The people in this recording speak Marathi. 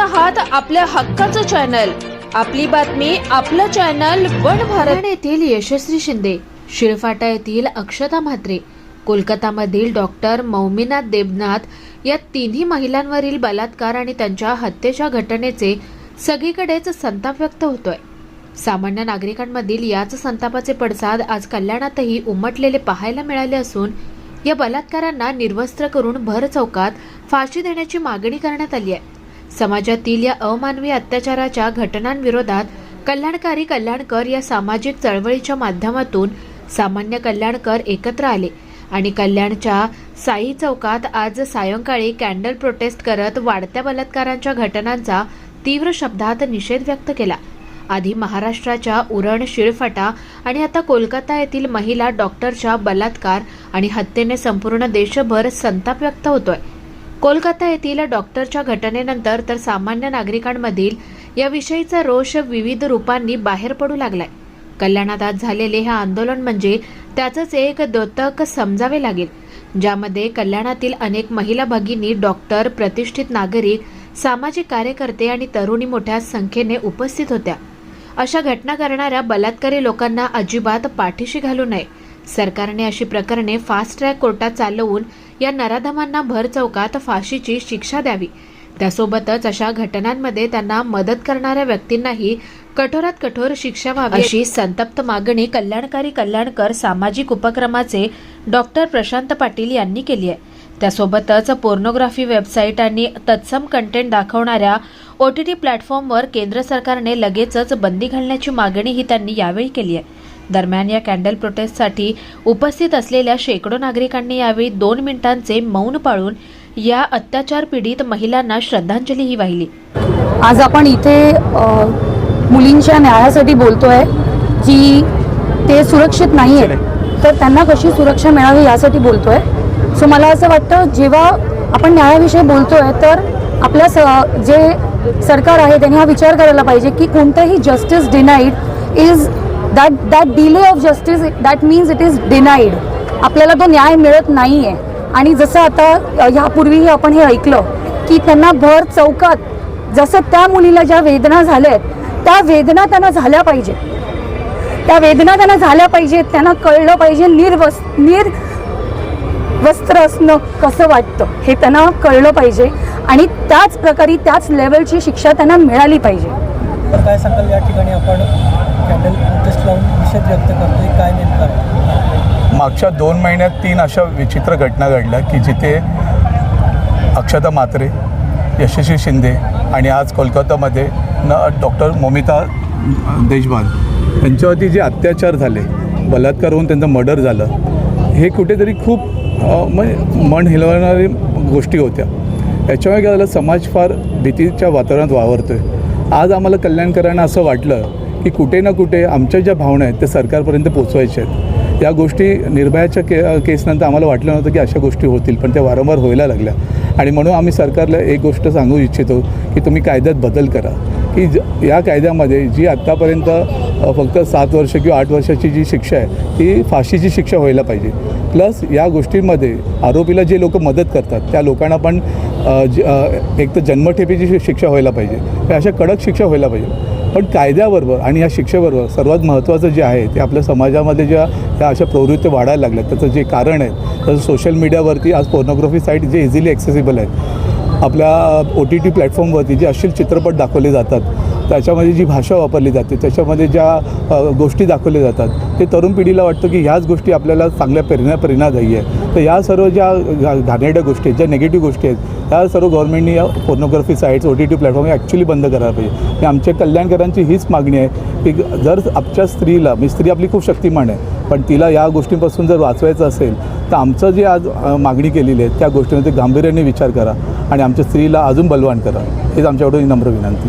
आहात आपल्या हक्काचं चॅनल. आपली बातमी आपलं चॅनल वन भारत. येथील यशस्वी शिंदे शिळफाटा येथील अक्षता म्हात्रे कोलकातामधील डॉक्टर मौमिनाथ देबनाथ या तिन्ही महिलांवरील बलात्कार आणि त्यांच्या हत्येच्या घटनेचे सगळीकडेच संताप व्यक्त होतोय. सामान्य नागरिकांमधील याच संतापाचे पडसाद आज कल्याणातही उमटलेले पाहायला मिळाले असून या बलात्कारांना निर्वस्त्र करून भर चौकात फाशी देण्याची मागणी करण्यात आली आहे. समाजातील या अमानवी अत्याचाराच्या घटनांविरोधात कल्याणकारी कल्याणकर या सामाजिक चळवळीच्या माध्यमातून सामान्य कल्याणकर एकत्र आले आणि कल्याणच्या साई चौकात आज सायंकाळी कॅन्डल प्रोटेस्ट करत वाढत्या बलात्कारांच्या घटनांचा तीव्र शब्दात निषेध व्यक्त केला. आधी महाराष्ट्राच्या उरण शिळफाटा आणि आता कोलकाता येथील महिला डॉक्टरच्या बलात्कार आणि हत्येने संपूर्ण देशभर संताप व्यक्त होतोय. कोलकाता येथील डॉक्टरच्या घटनेनंतर तर सामान्य नागरिकांमधील याविषयीचा रोष विविध रूपांनी बाहेर पडू लागलाय. कल्याणात आज झालेले हे आंदोलन म्हणजे त्याचंच एक द्योतक समजावे लागेल ज्यामध्ये कल्याणातील अनेक महिला भगिनी डॉक्टर प्रतिष्ठित नागरिक सामाजिक कार्यकर्ते आणि तरुणी मोठ्या संख्येने उपस्थित होत्या. अशा घटना करणाऱ्या बलात्कारी लोकांना अजिबात पाठीशी घालू नये सरकारने अशी प्रकरणे फास्ट ट्रॅक कोर्टात चालवून या नराधमांना भर चौकात फाशीची शिक्षा द्यावी. त्यासोबतच अशा घटनांमध्ये त्यांना मदत करणाऱ्या व्यक्तींनाही कठोरात कठोर शिक्षा व्हावी. अशी संतप्त मागणी कल्याणकारी कल्याणकर सामाजिक उपक्रमाचे डॉक्टर प्रशांत पाटील यांनी केली आहे. त्यासोबतच पोर्नोग्राफी वेबसाईट आणि तत्सम कंटेंट दाखवणाऱ्या ओ टी टी प्लॅटफॉर्मवर केंद्र सरकारने लगेचच बंदी घालण्याची मागणीही त्यांनी यावेळी केली आहे. दरम्यान या कॅन्डल प्रोटेस्टसाठी उपस्थित असलेल्या शेकडो नागरिकांनी यावेळी दोन मिनिटांचे मौन पाळून या अत्याचार पीडित महिलांना श्रद्धांजलीही वाहिली. आज आपण इथे मुलींच्या न्यायासाठी बोलतोय की ते सुरक्षित नाही आहेत तर त्यांना कशी सुरक्षा मिळावी यासाठी बोलतोय. सो मला असं वाटतं जेव्हा आपण न्यायाविषयी बोलतोय तर आपल्या स जे सरकार आहे त्यांनी हा विचार करायला पाहिजे की कोणतंही justice denied is that that delay of justice that means it is denied आपल्याला तो न्याय मिळत नाही आहे आणि जसं आता ह्यापूर्वीही आपण हे ऐकलं की त्यांना भर चौकात जसं त्या मुलीला ज्या वेदना झाल्या आहेत त्या वेदना त्यांना झाल्या पाहिजे. त्या वेदना त्यांना झाल्या पाहिजेत त्यांना कळलं पाहिजे निर्वस निर वस्त्र असणं कसं वाटतं हे त्यांना कळलं पाहिजे. आणि त्याच प्रकारे त्याच लेवलची शिक्षा त्यांना मिळाली पाहिजे. काय सांगाल या ठिकाणी आपण? आक्षेप व्यक्त करतोय काय नेमकं मागच्या दोन महिन्यात तीन अशा विचित्र घटना घडल्या की जिथे अक्षता मात्रे यशस्वी शिंदे आणि आज कोलकातामध्ये न डॉक्टर मोमिता देशवाल यांच्यावरती जे अत्याचार झाले बलात्कार होऊन त्यांचं मर्डर झालं हे कुठेतरी खूप म्हणजे मन हिलवणारी गोष्टी होत्या. याच्यामुळे काय झालं समाज फार भीतीच्या वातावरणात वावरतो आहे आज आम्हाला कल्याणकरांना असं वाटलं की कुठे ना कुठे आमच्या ज्या भावना आहेत त्या सरकारपर्यंत पोचवायच्या आहेत. या गोष्टी निर्भयाच्या के केसनंतर आम्हाला वाटलं नव्हतं की अशा गोष्टी होतील पण त्या वारंवार व्हायला लागल्या. आणि म्हणून आम्ही सरकारला एक गोष्ट सांगू इच्छितो की तुम्ही कायद्यात बदल करा. की ज या कायद्यामध्ये जी आत्तापर्यंत फक्त सात वर्ष किंवा आठ वर्षाची जी शिक्षा आहे ती फाशीची शिक्षा व्हायला पाहिजे. प्लस या गोष्टींमध्ये आरोपीला जे लोक मदत करतात त्या लोकांना पण ज एक तर जन्मठेपेची शिक्षा व्हायला पाहिजे. अशा कडक शिक्षा व्हायला पाहिजे. पण कायद्याबरोबर आणि या शिक्षेबरोबर सर्वात महत्त्वाचं जे आहे ते आपल्या समाजामध्ये ज्या त्या अशा प्रवृत्ती वाढायला लागल्या त्याचं जे कारण आहे तसं सोशल मीडियावरती आज पोर्नोग्राफी साईट जे इझिली ॲक्सेसिबल आहेत. आपल्या ओ टी टी प्लॅटफॉर्मवरती जे अश्लील चित्रपट दाखवले जातात त्याच्यामध्ये जी भाषा वापरली जाते त्याच्यामध्ये ज्या गोष्टी दाखवल्या जातात ते तरुण पिढीला वाटतं की ह्याच गोष्टी आपल्याला चांगल्या प्रेरणा प्रेरणादायी आहे. तर या सर्व ज्या घा घाणेरड्या गोष्टी आहेत ज्या निगेटिव्ह गोष्टी आहेत त्या सर्व गव्हर्नमेंटनी या pornography sites O T T platform actually बंद करायला पाहिजे. आणि आमच्या कल्याणकरांची हीच मागणी आहे की जर आमच्या स्त्रीला मी स्त्री आपली खूप शक्तिमान आहे पण तिला या गोष्टींपासून जर वाचवायचं असेल तर आमचं जे आज मागणी केलेली आहे त्या गोष्टीमध्ये गांभीर्याने विचार करा आणि आमच्या स्त्रीला अजून बलवान करा. हेच आमच्याकडून नम्र विनंती.